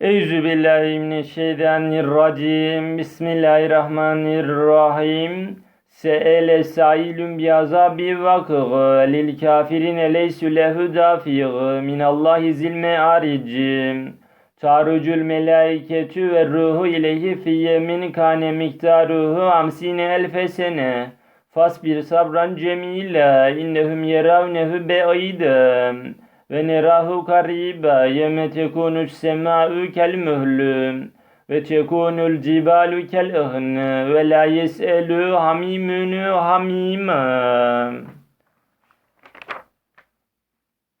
Eûzü billahi mineşşeytanirracim. Bismillahirrahmanirrahim. Se'ele sailun bi azabi vakığı lil kafirine leysü lehu dafiğı minallahi zil me'aricim. Tarucul melaiketü ve ruhu ileyhi fi yemin kane miktaruhu amsine elfe sene. Fasbir sabran cemila innehum yeravnehu be'iden ve nerahu kariba yeme tekunus sema'u kel mühlüm ve tekunul cibalu kel ihn ve la yes'elu hamimunu hamima.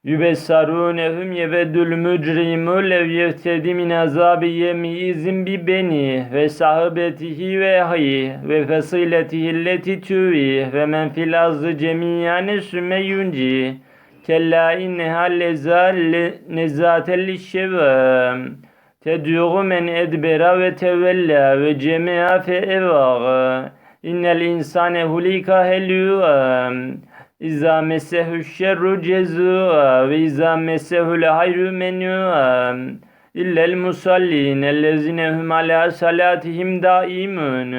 Yübessarûnehum yeveddül mücrimu lev yeftedi min azabi yemizin bi beni ve sahibetihi ve ehi ve fesiletihi leti tüvi ve men fil azı cemiyane sümme kella inneha nezatelli şevem tedûgu men edbera ve tevella ve cemea fe evâgı innel insane hulika helûem İza mesehu şerru cezua ve iza mesehu hayru menua illel musallin ellezine hum ala salatihim daimun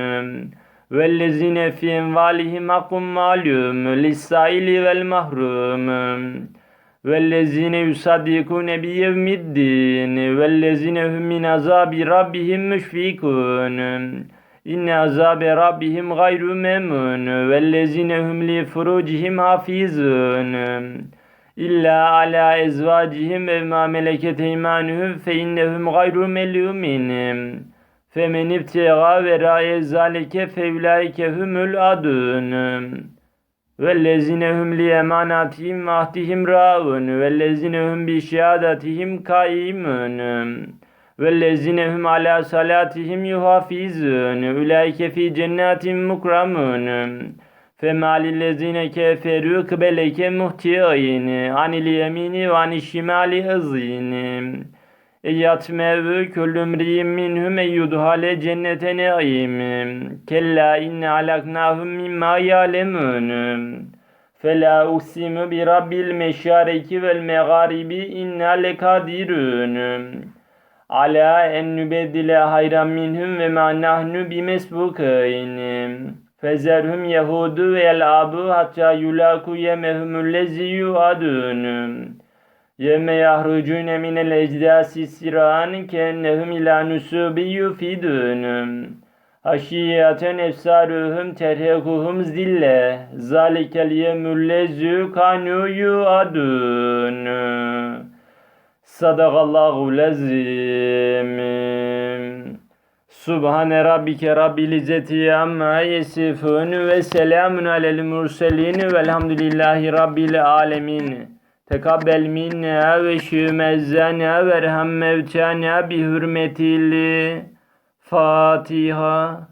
vellezine fi envalihim hakkun malum lissaili vel mahrum vellezine yusaddikune bi yevmiddin vellezine hum min azabi rabbihim müşfikun İnne azabe rabbihim gayru memun vellezine hum li furucihim hafizun illa ala ezvacihim ve ma meleket eymanuhum fe innehum gayru melumin femen ibtiga ve ra'ye zalike fevlaike humul adun vellezine hum li emanatihim ve ahdihim ra'un vellezine hum bi şehadatihim kaimun وَالَّذِينَ هُمْ عَلَى صَلَاتِهِمْ يُحَافِظُونَ أُولَٰئِكَ فِي جَنَّاتٍ مُكْرَمُونَ فَمَا لِلَّذِينَ كَفَرُوا قِبَلَكَ مُهْطِعِينَ عَنِ الْيَمِينِ وَعَنِ الشِّمَالِ عِزِينَ Yatmev küllümriyim minhum eyyudhale cennete naim. Kella inne alaknahum mimma yalemun. Fela uksimu bi rabbil meşareki vel megaribi inna lekadirun. Ala en nübeddile hayran minhum ve ma nahnu bimesbukayn. Fezerhum yehudu vel abu hatta yulaku yemehumul lezi yuadunum. Yeme yahrucune minel ecdasi siran kennehum ila nusubi yufidun. Haşiyaten efsaruhum terhekuhum zille. Zalikel yemul lezu kanu yuadun. Sadakallahu lezim. Subhane rabbike rabbil izzeti amma yesifun ve selamun alel murselin velhamdülillahi rabbil alemin. Tekabbel minna ve şümezzana ve erham mevtana bi hürmetil Fatiha.